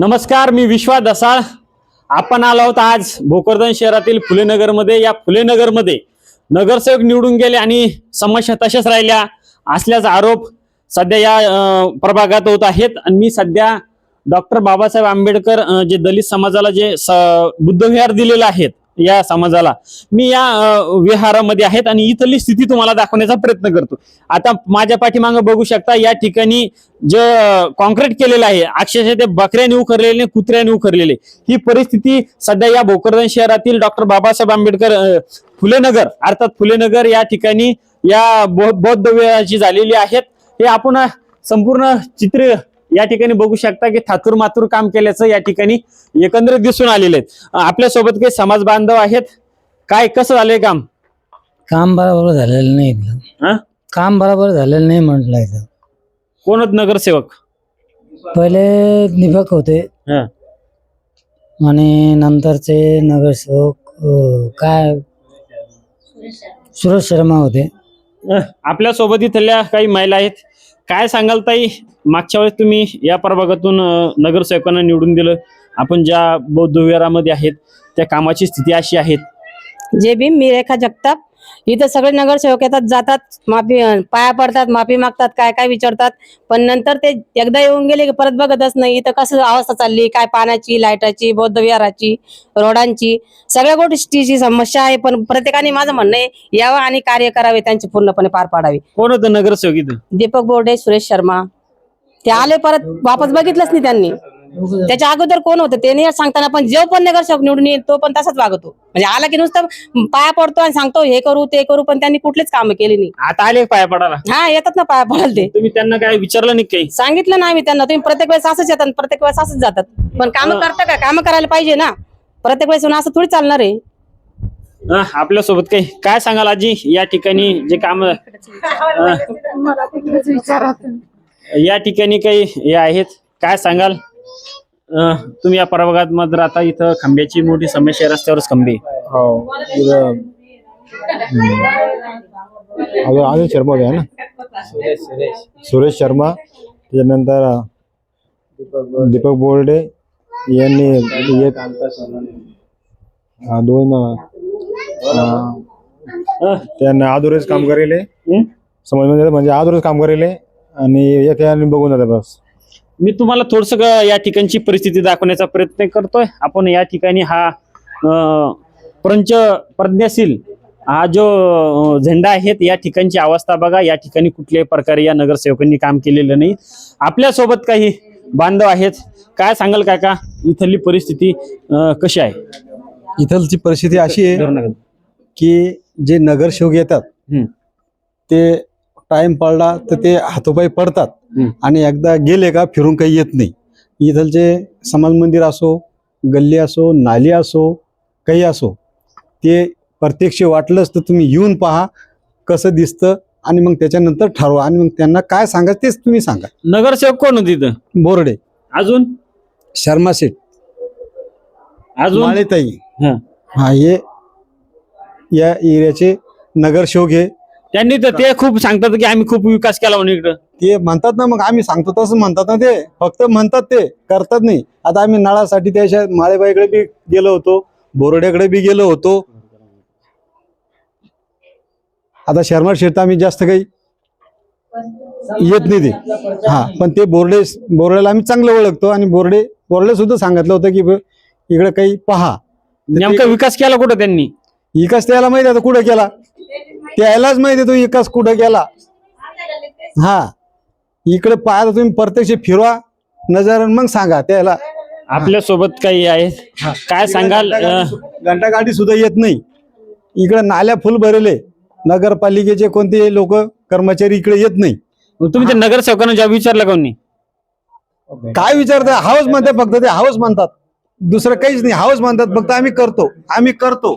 नमस्कार मी विश्वा दसाळ. आपण आलो आहोत आज भोकरदन शहरातील फुलेनगरमध्ये या फुलेनगरमध्ये नगरसेवक निवडून गेले आणि समस्या तशाच राहिल्या असल्याचा आरोप सध्या या प्रभागात होत आहेत. आणि मी सध्या डॉक्टर बाबासाहेब आंबेडकर जे दलित समाजाला जे स- बुद्धविहार दिलेलं आहेत या समाजाला. मी या विहारामध्ये आहेत आणि इथली स्थिती तुम्हाला दाखवण्याचा प्रयत्न करतो. आता माझ्या पाठीमागं बघू शकता या ठिकाणी जे कॉन्क्रीट केलेलं आहे अक्षरशः ते बकऱ्याने उखरलेले कुत्र्याने उखरलेले. ही परिस्थिती सध्या या भोकरदन शहरातील डॉक्टर बाबासाहेब आंबेडकर फुलेनगर अर्थात फुलेनगर या ठिकाणी या बौ- बौद्ध विहाराची झालेली आहेत. हे आपण संपूर्ण चित्र या ठिकाणी बघू शकता की थातूर मातूर काम केल्याचं या ठिकाणी एकंदरीत दिसून आलेले आहेत आपल्यासोबत काही समाज बांधव आहेत? काय कसं झालंय काम? काम बरोबर झालेलं नाही इथलं. हा? काम बरोबर झालेलं नाही म्हटलं इथं. कोण होत नगरसेवक? पहिले दीपक होते. हा. आणि नंतरचे नगरसेवक अं, काय? सुरेश शर्मा होते. आपल्यासोबत इथल्या काही महिला आहेत? काय सांगाल ताई? मागच्या वेळेस तुम्ही या प्रभागातून नगरसेवकांना निवडून दिलं. आपण ज्या बौद्ध विहारामध्ये आहेत त्या कामाची स्थिती अशी आहेत जे बी मी रेखा जगताप. इथं सगळे नगरसेवक येतात जातात माफी पाया पडतात माफी मागतात काय काय विचारतात. पण नंतर ते एकदा येऊन गेले की परत बघतच नाही. इथं कसं अवस्था चालली? काय पाण्याची लाईटाची बौद्ध विहाराची रोडांची सगळ्या गोष्टीची समस्या आहे. पण प्रत्येकाने माझं म्हणणं आहे यावं आणि कार्य करावे त्यांचे पूर्णपणे पार पाडावे. कोण होतं नगरसेवक इथं? दीपक बोर्डे सुरेश शर्मा. ते आले परत वापस बघितलंच नाही त्यांनी. त्याच्या अगोदर कोण होतं ते नाही सांगताना पण जो पण नगरसेवक निवडून येईल तो पण तसाच वागतो. म्हणजे आला की नुसतं पाया पडतो आणि सांगतो हे करू ते करू पण त्यांनी कुठलीच कामं केली नाही. आता आले पाया पडायला. हा येतात ना पाया पडायला ते. तुम्ही त्यांना काय विचारलं नाही काही? सांगितलं ना आम्ही त्यांना. तुम्ही प्रत्येक वेळेस असंच येतात प्रत्येक वेळेस असंच जातात. पण कामं करता का? कामं करायला पाहिजे ना. प्रत्येक वेळेस असं थोडी चालणार आहे. अं, आपल्यासोबत काही काय सांगाल आजी? या ठिकाणी जे काम या ठिकाणी काही हे आहेत. काय सांगाल? तुम्ही या प्रभागात मध्ये राहता इथं खांब्याची मोठी समस्या आहे, रस्त्यावरच खंबे. हो इथं अजून अजून शर्मा होते है ना? सुरेश शर्मा त्याच्यानंतर अं, दीपक बोर्डे यांनी एक अं, दोन अं, त्यांना आदोरेच काम करेले. हं? समजमध्ये म्हणजे आदोरेच काम करेले आणि येथे आणि बघून जाते बस. मी तुम्हाला थोडस या ठिकाणची परिस्थिती दाखवण्याचा प्रयत्न करतोय. आपण या ठिकाणी हा पंच प्रज्ञाशील हा जो झेंडा आहेत या ठिकाणची अवस्था बघा. या ठिकाणी कुठल्याही प्रकारे या नगरसेवकांनी काम केलेलं नाही. आपल्यासोबत काही बांधव आहेत. काय सांगाल काका? इथली परिस्थिती कशी आहे? इथलची परिस्थिती अशी आहे की जे नगरसेवक येतात. ते टाइम पडला तर ते हातोपाई पडतात. आणि एकदा गेले का फिरून काही येत नाही. इथलचे समाज मंदिर असो गल्ली असो नाली असो काही असो ते प्रत्यक्ष वाटलंच तर तुम्ही येऊन पहा कसं दिसतं आणि मग त्याच्यानंतर ठरवा. आणि मग त्यांना काय सांगायचं तेच तुम्ही सांगा. नगरसेवक कोण होते इथं बोर्डे. अजून? शर्मा शेठ. अजून? माळेताई. हा. हा हे या एरियाचे नगरसेवक हे त्यांनी तर ते खूप सांगतात की आम्ही खूप विकास केला म्हणून इकडं. ते म्हणतात ना मग आम्ही सांगतो तसं म्हणतात ना ते. फक्त म्हणतात ते करतात नाही. आता आम्ही नळासाठी त्याच्या माळेबाईकडे बी गेलो होतो बोरड्याकडे बी गेलो होतो. आता शर्मा शेठ तर आम्ही जास्त काही येत नाही ते. हा पण ते बोर्डे बोर्डेला आम्ही चांगलं ओळखतो आणि बोर्डे बोर्डे सुद्धा सांगितलं होतं की इकडे काही पहा. नेमका विकास केला कुठं त्यांनी? विकास त्याला माहिती आहे आता कुठं केला? त्यालाच माहिती आहे तो विकास कुठं केला हा. इकडे पाहायला तुम्ही प्रत्यक्ष फिरवा. नजर मग सांगा त्याला. आपल्यासोबत काही आहेत काय सांगाल? घंटा गाडी सुद्धा येत नाही. इकडे नाल्या फुल भरले. नगरपालिकेचे कोणते लोक कर्मचारी इकडे येत नाही. तुम्ही ते नगरसेवकांना जेव्हा विचारलं का नाही? काय विचारतात हाऊस म्हणतात फक्त ते हाऊस म्हणतात. दुसरं काहीच नाही. हाऊस म्हणतात फक्त आम्ही करतो. आम्ही करतो.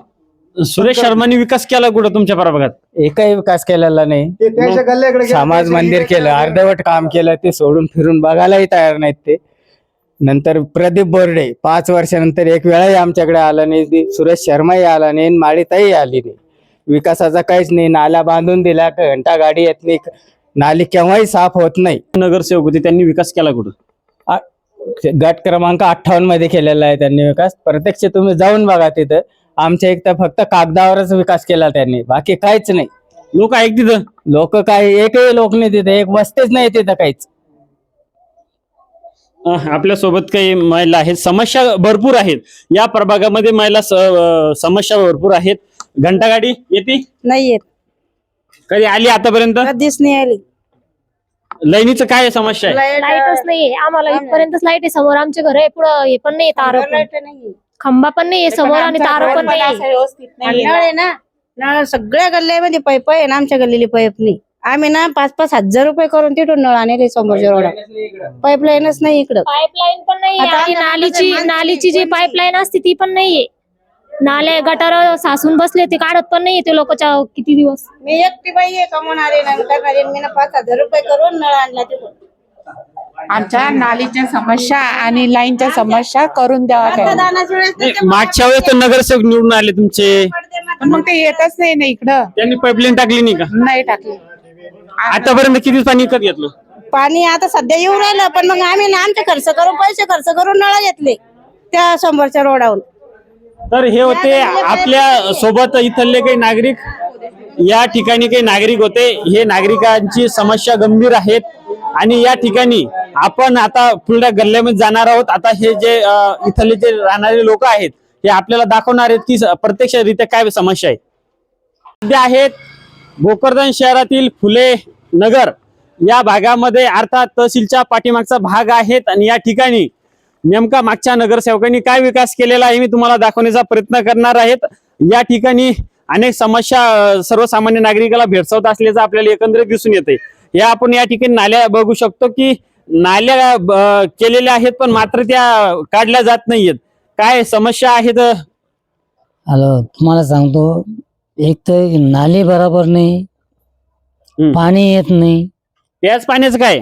सुरेश शर्मांनी विकास केला कुठं तुमच्या प्रभागात एकही विकास केलेला नाही. ते त्याच्या गल्ल्याकडे गेले, समाज त्याच्या मंदिर केलं गेले. अर्धवट काम केलं ते सोडून फिरून बघायलाही तयार नाहीत ते. नंतर प्रदीप बोर्डे पाच वर्षानंतर एक वेळाही आमच्याकडे आला नाही ती सुरेश शर्माही आला नाही आणि माळीताही आली नाही. विकासाचा काहीच नाही नाल्या बांधून दिल्या का घंटा गाडी येत नाही नाली केव्हाही साफ होत नाही. नगरसेवक होते त्यांनी विकास केला कुठं? गट क्रमांक अठ्ठावन्नमध्ये केलेला आहे त्यांनी विकास. प्रत्यक्ष तुम्ही जाऊन बघा तिथं. आमच्या इथं फक्त कागदावरच विकास केला त्यांनी. बाकी काहीच नाही. लोक आहेत तिथं? लोक काय एकही लोक नाही तिथे. एक वस्तीच नाही तिथं काहीच. आपल्यासोबत काही महिला आहेत. समस्या भरपूर आहेत. या प्रभागामध्ये महिला स- अं, समस्या भरपूर आहेत. घंटागाडी येते? नाही येत. कधी आली आतापर्यंत? कधीच नाही आली. लाईनीचं काय समस्या आहे? लाईटच नाहीये. आम्हाला इथपर्यंतच लाइट आहे समोर. आमचे घर आहे. पुढं हे पण नाही तार पण खंबा पण नाहीये समोर आणि तार पण नाही आणि नळ आहे ना नळ सगळ्या गल्ल्यामध्ये पाईप आहे ना आमच्या गल्लीली पाईप नाही. आम्ही ना पाच पाच हजार रुपये करून तिथून नळ आणले समोरच्या रोडा पाईपलाईनच नाही इकडं. पाईपलाईन पण नाहीये आता आणि आमच्या नालीची माणसं- नालीची जी पाईपलाईन असते ती पण नाहीये. नाले गटार सासून बसले ते काढत पण नाहीये ते लोकच्या किती दिवस? मी एकटी बाई आहे कमवणारी ना करणारी मी ना पाच हजार रुपये करून नळ आणला तिथून. आमच्या नालीच्या समस्या आणि लाईनच्या समस्या करून द्यावा त्यांनी. मतदानाच्या वेळेस नाही, त्याच्या मागच्या वेळेस तर नगरसेवक निवडून आले तुमचे. पण मग ते येतच नाही ना इकडं. त्यांनी पाईपलाईन टाकली नाही का? नाही टाकले. आतापर्यंत किती पाणी विकत घेतलं? पाणी आता सध्या येऊ राहिलं पण मग आम्ही ना आमचे खर्च करून पैसे खर्च करून नळ घेतले त्या समोरच्या रोडावरून. तर हे होते आपल्यासोबत इथले काही नागरिक या ठिकाणी काही नागरिक होते. हे नागरिकांची समस्या गंभीर आहेत. आणि या ठिकाणी आपण आता पुढल्या गल्ल्यामध्ये जाणार आहोत. आता हे जे इथले जे राहणारे लोक आहेत हे आपल्याला दाखवणार आहेत की प्रत्यक्षरित्या काय समस्या आहे. सध्या आहेत भोकरदन शहरातील फुले नगर. या भागामध्ये अर्थात तहसीलच्या पाठीमागचा भाग आहेत आणि या ठिकाणी नेमका मागच्या नगरसेवकांनी काय विकास केलेला आहे मी तुम्हाला दाखवण्याचा प्रयत्न करणार आहेत. या ठिकाणी अनेक समस्या सर्वसामान्य नागरिकाला भेडसावत असल्याचं आपल्याला एकंदरीत दिसून येते या आपण या ठिकाणी नाल्या बघू शकतो की नाल्या केलेल्या आहेत पण मात्र त्या काढल्या जात नाहीयेत. काय समस्या आहेत? हॅलो तुम्हाला सांगतो एक तर नाली बरोबर नाही. पाणी येत नाही. याच पाण्याचं काय?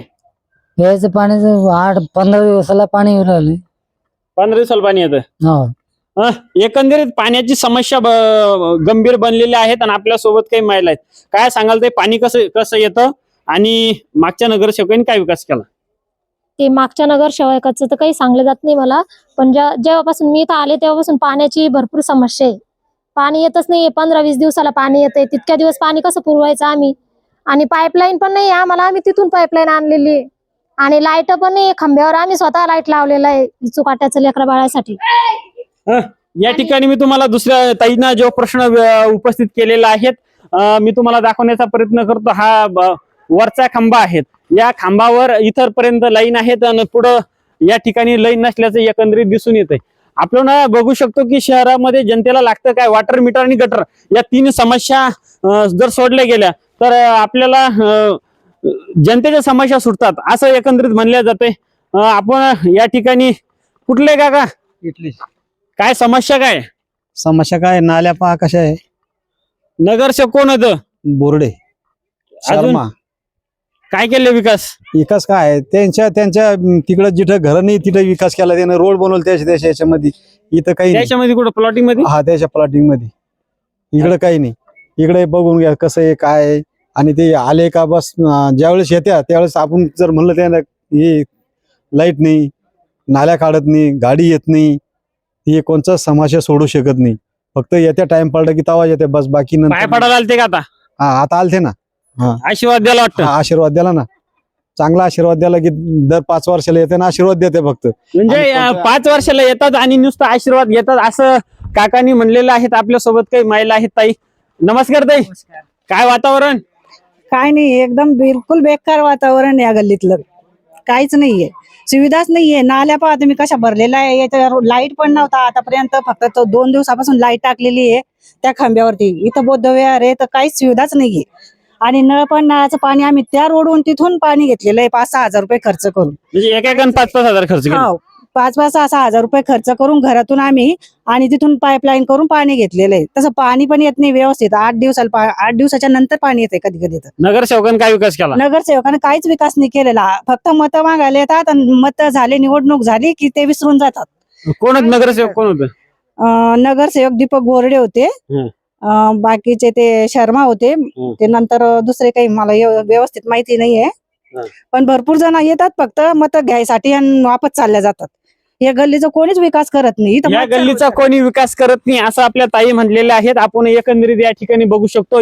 प्यायचं पाण्याचं आठ पंधरा दिवसाला पाणी येऊ राहिलं पंधरा दिवसाला पाणी येतं? हो. एकंदरीत पाण्याची समस्या गंभीर बनलेल्या आहेत आणि आपल्यासोबत काही महिला आहेत. काय सांगाल ते? पाणी कसं कसं येतं? आणि मागच्या नगरसेवकांनी काय विकास केला? ते मागच्या नगरसेवकाचं तर काही सांगलं जात नाही मला पण ज्या जेव्हापासून मी इथं आले तेव्हापासून पाण्याची भरपूर समस्या आहे. पाणी येतच नाहीये पंधरा वीस दिवसाला पाणी येतंय तितक्या दिवस पाणी कसं पुरवायचं आम्ही? आणि पाईपलाईन पण नाही आम्हाला आम्ही तिथून पाईपलाईन आणलेली आहे. आणि लाइट पण नाही खांब्यावर आम्ही स्वतः लाइट लावलेला आहे चुकाट्याचं लेकरा बाळासाठी. या ठिकाणी मी तुम्हाला दुसऱ्या ताईंना जो प्रश्न उपस्थित केलेला आहे अ, मी तुम्हाला दाखवण्याचा प्रयत्न करतो. हा वरचा खांबा आहेत. या खांबावर इथरपर्यंत लाईन आहेत आणि पुढं या ठिकाणी लाईन नसल्याचं एकंदरीत दिसून येतंय. आपण बघू शकतो की शहरामध्ये जनतेला लागतं काय? वॉटर मीटर आणि गटर या तीन समस्या जर सोडल्या गेल्या तर आपल्याला जनतेच्या समस्या सुटतात असं एकंदरीत म्हणल्या जाते आपण या ठिकाणी कुठले काका? इथली काय समस्या काय? समस्या काय? नाल्या पहा कशा आहे. नगरसेवक कोण होतं? बोर्डे. शर्मा. काय केले विकास? विकास काय? आहे त्यांच्या त्यांच्या तिकडं जिथं घर नाही तिथं विकास केला. त्यानं रोड बनवलं त्याच्या त्याच्या याच्यामध्ये. इथं काही नाही. त्याच्यामध्ये कुठं? प्लॉटिंगमध्ये? हा त्याच्या प्लॉटिंगमध्ये. इकडं काही नाही. इकडे बघून घ्या कसं आहे काय आहे. आणि ते आले का बस अं, ज्यावेळेस येत्या त्यावेळेस आपण जर म्हणलं त्यानं हे लाइट नाही नाल्या काढत नाही गाडी येत नाही हे कोणचा समस्या सोडू शकत नाही. फक्त येत्या टाइम पडला की तवा येते बस बाकी पाय नंतर पडायला आलते का आता? हा आता आलते ना. आशीर्वाद द्यायला वाटतं. हा, आशीर्वाद द्याला ना. चांगला आशीर्वाद द्याला की दर पाच वर्षाला येते ना आशीर्वाद देते फक्त. म्हणजे आणि अं, कोणत्या- पाच वर्षाला येतात आणि नुसतं आशीर्वाद घेतात असं काकांनी म्हणलेलं आहेत आपल्यासोबत काही महिला आहेत ताई. नमस्कार ताई. काय वातावरण? काय नाही एकदम बिलकुल बेकार वातावरण आहे या गल्लीतलं. काहीच नाहीये. सुविधाच नाहीये. नाल्या पहा तुम्ही कशा भरलेल्या आहे. याच्यावर लाइट पण नव्हता आतापर्यंत. फक्त तो दोन दिवसापासून लाइट टाकलेली आहे त्या खांब्यावरती. इथं बौद्धविहार आहे तर काहीच सुविधाच नाहीये. आणि नळ पण नळाचं पाणी आम्ही त्या रोडवरून तिथून पाणी घेतलेलं आहे पाच सहा हजार रुपये खर्च करून. म्हणजे एका एकानं पाच पाच हजार खर्च केला? हो पाच पाच सहा सहा हजार रुपये खर्च करून घरातून आम्ही आणि तिथून पाईपलाईन करून पाणी घेतलेलं आहे. तसं पाणी पण येत नाही व्यवस्थित आठ दिवसाला पा- आठ दिवसाच्या नंतर पाणी येते कधी कधी तर. नगरसेवकांनी काय विकास केला? नगरसेवकाने काहीच विकास नाही केलेला. फक्त मतं मागायला येतात आणि मतं झाले निवडणूक झाली की ते विसरून जातात. कोण होत? नगरसेवक कोण होतं? अं, नगरसेवक दीपक बोर्डे होते. हम्म. अं, बाकीचे ते शर्मा होते. ते नंतर दुसरे काही मला व्यवस्थित माहिती नाहीये. हा. पण भरपूर जण येतात फक्त मत घ्यायसाठी आणि वापस चालल्या जातात. या गल्लीचा कोणीच विकास करत नाही. इथं या गल्लीचा कोणी विकास करत नाही असं आपल्या ताई म्हणलेल्या आहेत. आपण एकंदरीत या ठिकाणी बघू शकतो.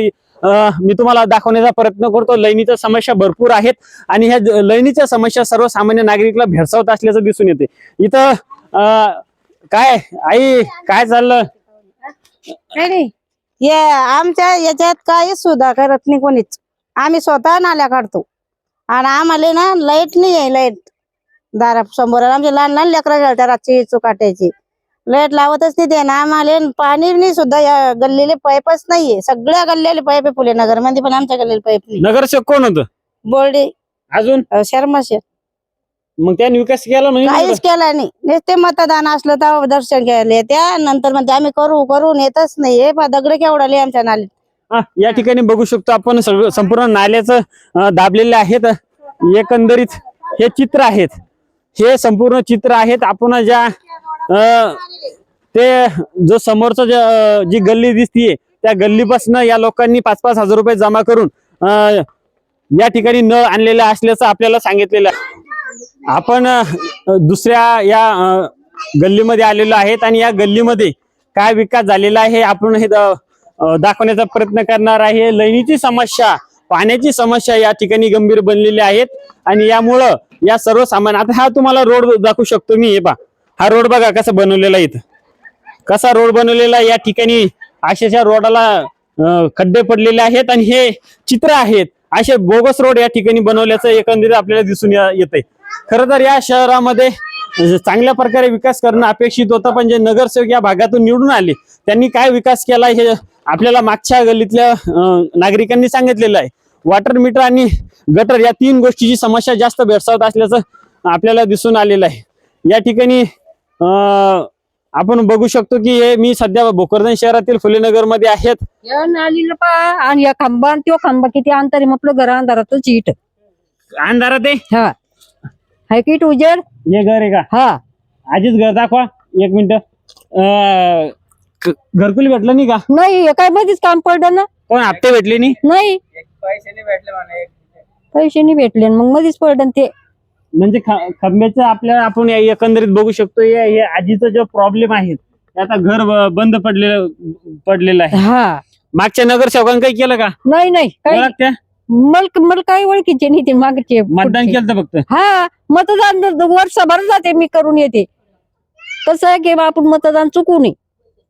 मी तुम्हाला दाखवण्याचा प्रयत्न करतो. लैनीच्या समस्या भरपूर आहेत आणि ह्या लैनीच्या समस्या सर्वसामान्य नागरिकला भेडसावत असल्याचं दिसून येते. इथं काय? आई काय चाललं? हे आमच्या याच्यात काहीच सुद्धा करत नाही कोणीच. आम्ही स्वतः नाल्या काढतो. आणि आम्हाला ना लाइट नाही आहे लाइट. दारा समोर आमचे लहान लहान लेकरं घालतात रातची चुकाट्याची. लाइट लावतच नाही ते ना आम्हाला. पाणी नाही सुद्धा या गल्लीले पाईपच नाहीये सगळ्या गल्ल्याले पाईप आहे फुले नगरमध्ये पण आमच्या गल्लीला पाईप नाही. नगरसेवक कोण होतं? बोर्डे. अजून? शर्मा शेठ मग त्यांनी विकास केला म्हणजे काहीच केला नाही. नुसते मतदान असलं तर दर्शन घ्यायला येत्या. नंतर म्हणते आम्ही करू करून येतच नाही. हे दगड केवढाले आमच्या नालीत. हा, या ठिकाणी बघू शकतो आपण सगळं संपूर्ण नाल्याचं अं, दाबलेले आहेत. एकंदरीत हे चित्र आहेत. हे संपूर्ण चित्र आहेत. आपण ज्या अं, ते जो समोरचं जे, अं, जी गल्ली दिसतीये त्या गल्लीपासून या लोकांनी पाच पाच हजार रुपये जमा करून अं, या ठिकाणी नळ आणलेला असल्याचं आपल्याला सांगितलेलं आहे. आपण दुसऱ्या या गल्लीमध्ये आलेलो आहेत आणि या गल्लीमध्ये काय विकास झालेला आहे हे आपण हे दाखवण्याचा प्रयत्न करणार आहे. लैनीची समस्या पाण्याची समस्या या ठिकाणी गंभीर बनलेली आहेत आणि यामुळं या सर्व सामान आता हा तुम्हाला रोड दाखवू शकतो मी हे पा हा रोड बघा कसा बनवलेला आहे इथं. कसा रोड बनवलेला आहे या ठिकाणी अशाच्या रोडाला खड्डे पडलेले आहेत आणि हे चित्र आहेत. असे बोगस रोड या ठिकाणी बनवल्याचं एकंदरीत आपल्याला दिसून येत आहे खरं तर या शहरामध्ये चांगल्या प्रकारे विकास करणं अपेक्षित होतं पण जे नगरसेवक या भागातून निवडून आले त्यांनी काय विकास केला हे आपल्याला मागच्या गल्लीतल्या नागरिकांनी सांगितलेलं आहे. वॉटर मीटर आणि गटर या तीन गोष्टीची समस्या जास्त भेडसावत असल्याचं आपल्याला दिसून आलेलं आहे. या ठिकाणी आपण बघू शकतो की हे मी सध्या भोकरदन शहरातील फुलेनगरमध्ये आहेत आणि या खांबा आणि तो खांबा किती अंतर आहे म्हटलं घर अंधारातच इट. अंधारात आहे? हाय की इट उजेड हे घर आहे का? हा. आधीच घर दाखवा एक मिनिट. घरकुल भेटलं नाही का? नाही काय मध्येच काम पडलं ना? कोण हप्ते भेटले नाही? नाही. पैसे नाही भेटले पैसे नाही भेटले मग मध्येच पडलं ते. म्हणजे खंब्याचं आपल्याला आपण या- एकंदरीत बघू शकतो हे आजीचा जो प्रॉब्लेम आहे ते आता घर बंद पडलेलं पडलेलं आहे. हा. मागच्या नगरसेवकांनी काही केलं का? नाही नाही. ओळखत्या? मला मला काही ओळखीचे नाही ते मागचे मतदान पुढचे. केलं फक्त? हा मतदान द- वर्षभर जाते मी करून येते. कसं आहे की बा आपण मतदान चुकू नये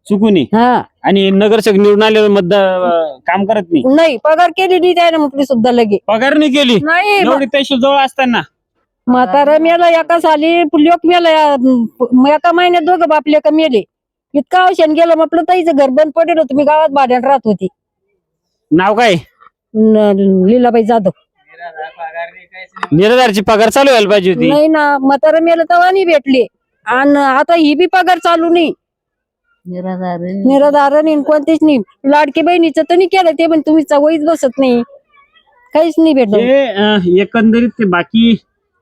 चुकून हा. आणि नगरसेवक निवडून आले मतदान काम करत नाही? नाही पगार केली नाही त्याने म्हटली सुद्धा लगे. पगार नाही केली? नाही एवढी तहसील जवळ असताना? म्हातारा मेला एका साली लोक मेला म- एका महिन्यात दोघं बापले का मेले. इतका औषध गेलं म्हटलं ताईचं घर बंद पडेल होतं मी गावात भाड्यानं राहत होती. नाव काय? लीलाबाई जाधव. निराधारची पगार चालू व्हायला पाहिजे होती. नाही ना म्हातारा मेलं तेव्हा नाही भेटली. आणि आता ही बी पगार चालू नाही. निराधार. नाही कोणतेच नाही. लाडकी बहिणीचं तर नाही केलं ते पण तुम्ही चवळीच बसत नाही. काहीच नाही भेटलं. हे अं, एकंदरीत ते बाकी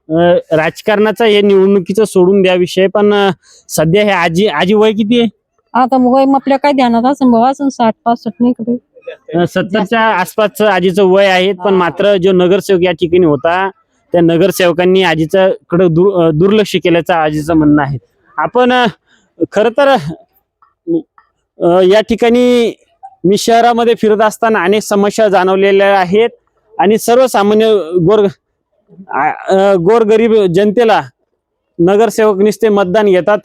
अं, राजकारणाचा हे निवडणुकीचं सोडून द्या विषय पण अं, सध्या हे आजी आजी वय किती आहे? आता मग वय आपल्या काय ध्यानात असं भाऊ? असं साठ पासष्ट नाही का सत्तरच्या आसपासचं आजीचं वय आहे पण मात्र जो नगरसेवक या ठिकाणी होता त्या नगरसेवकांनी आजीच्या कडे दुर दुर्लक्ष केल्याचं आजीचं म्हणणं आहे. आपण खर तर या ठिकाणी मी शहरामध्ये फिरत असताना अनेक समस्या जाणवलेल्या आहेत आणि सर्वसामान्य गोर गोरगरीब जनतेला नगरसेवक नुसते मतदान घेतात.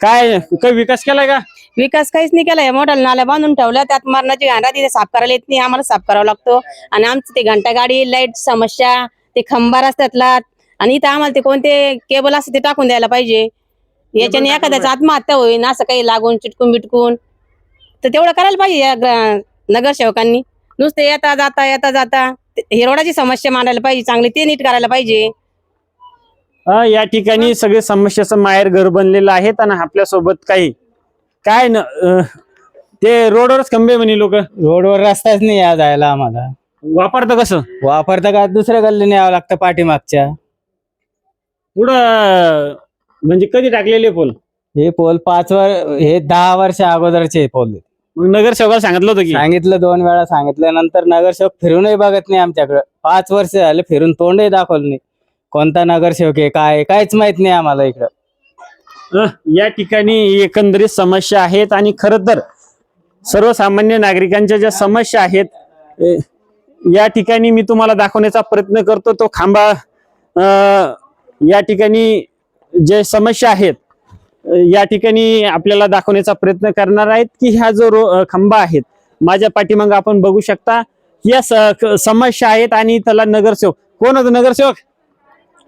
काय काही विकास केलाय का? विकास काहीच नाही केला या मोठ्या नाल्या बांधून ठेवल्या. त्यात मरणाची घाणा तिथे साफ करायला येत नाही. आम्हाला साफ करावा लागतो. आणि आमचं ते घंटा गाडी लाइट समस्या ते खंबा रस्त्यातला आणि इथं आम्हाला ते कोणते केबल असते ते टाकून द्यायला पाहिजे. याच्याने एखाद्याचं आत्महत्या होईल असं काही लागून चिटकून बिटकून. तर तेवढं करायला पाहिजे या ग्रा- नगरसेवकांनी. नुसते येता जाता येता जाता. ते- हे रोडाची समस्या मांडायला पाहिजे. चांगली ते नीट करायला पाहिजे. या ठिकाणी सगळे समस्याचं माहेर घर बनलेलं आहेत आणि आपल्यासोबत काही काय न अ, ते रोडवरच खंबे म्हणे लोक. रोडवर रस्ताच नाही या जायला आम्हाला. वापरतं कसं? वापरता का? दुसऱ्या गल्लीने यावं लागतं पाठीमागच्या. पुढं म्हणजे कधी टाकलेले पोल? हे पोल पाच वर हे दहा वर्ष अगोदरचे पोल मग नगरसेवकाला सांगितलं होतं की? सांगितलं दोन वेळा सांगितलं नंतर नगरसेवक फिरूनही बघत नाही आमच्याकडे. पाच वर्ष झाले फिरून तोंडही दाखवलं नाही. कोणता नगरसेवक आहे काय आहे, काहीच माहीत नाही आम्हाला इकडं. या ठिकाणी एकंदरीत समस्या आहेत आणि खर तर सर्वसामान्य नागरिकांच्या ज्या समस्या आहेत अ, या ठिकाणी मी तुम्हाला दाखवण्याचा प्रयत्न करतो तो खांबा अ, या ठिकाणी जे समस्या आहेत अ, या ठिकाणी आपल्याला दाखवण्याचा प्रयत्न करणार आहेत की ह्या जो रो अ, खांबा आहेत माझ्या पाठीमागं आपण बघू शकता या स- क- समस्या आहेत आणि त्याला नगरसेवक कोण होतं नगरसेवक?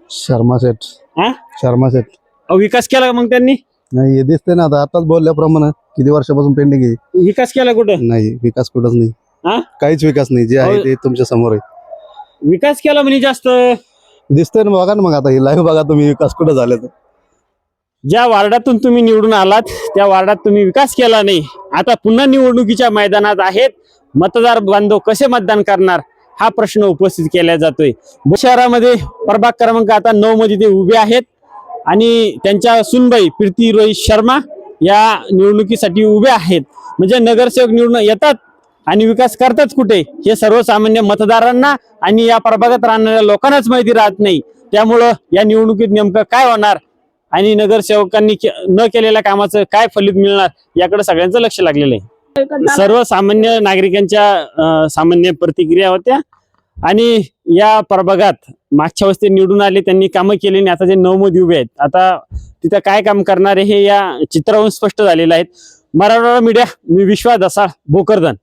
शर्मा सेठ. हा? शर्मा सेठ. अहो, विकास केला का मग त्यांनी? नाही हे दिसते ना आता. आताच बोलल्याप्रमाणे किती वर्षापासून पेंडिंग आहे? विकास केला कुठं? नाही विकास कुठंच हा? नाही काहीच विकास नाही. जे आहे अहो, ते तुमच्यासमोर आहे. विकास केला म्हणजे जास्त? दिसतंय ना बघा ना मग आता. हे लाईव्ह बघा तुम्ही विकास कुठं झाले तर. ज्या वार्डातून तुम्ही निवडून आलात त्या वार्डात तुम्ही विकास केला नाही. आता पुन्हा निवडणुकीच्या मैदानात आहेत. मतदार बांधव कसे मतदान करणार? हा प्रश्न उपस्थित केला जातोय. शहरामध्ये प्रभाग क्रमांक आता नऊ मध्ये ते उभे आहेत. आणि त्यांच्या सुनबाई प्रीती रोहित शर्मा या निवडणुकीसाठी उभे आहेत. म्हणजे नगरसेवक निवडणूक येतात आणि विकास करतात कुठे? हे सर्वसामान्य मतदारांना आणि या प्रभागात राहणाऱ्या लोकांनाच माहिती राहत नाही. त्यामुळं या निवडणुकीत नेमकं काय होणार? आणि नगरसेवकांनी के- न केलेल्या कामाचं काय फलित मिळणार? याकडे सगळ्यांचं लक्ष लागलेलं आहे. सर्वसामान्य नागरिकांच्या सामान्य प्रतिक्रिया होत्या. आणि या प्रभागात मागच्या वस्ती निवडून आले त्यांनी कामं केली आणि आता जे नवमध्ये उभे आहेत आता तिथं काय काम करणारे हे या चित्रावरून स्पष्ट झालेलं आहे. मराठवाडा मीडिया मी विश्वास दसाळ भोकरदन.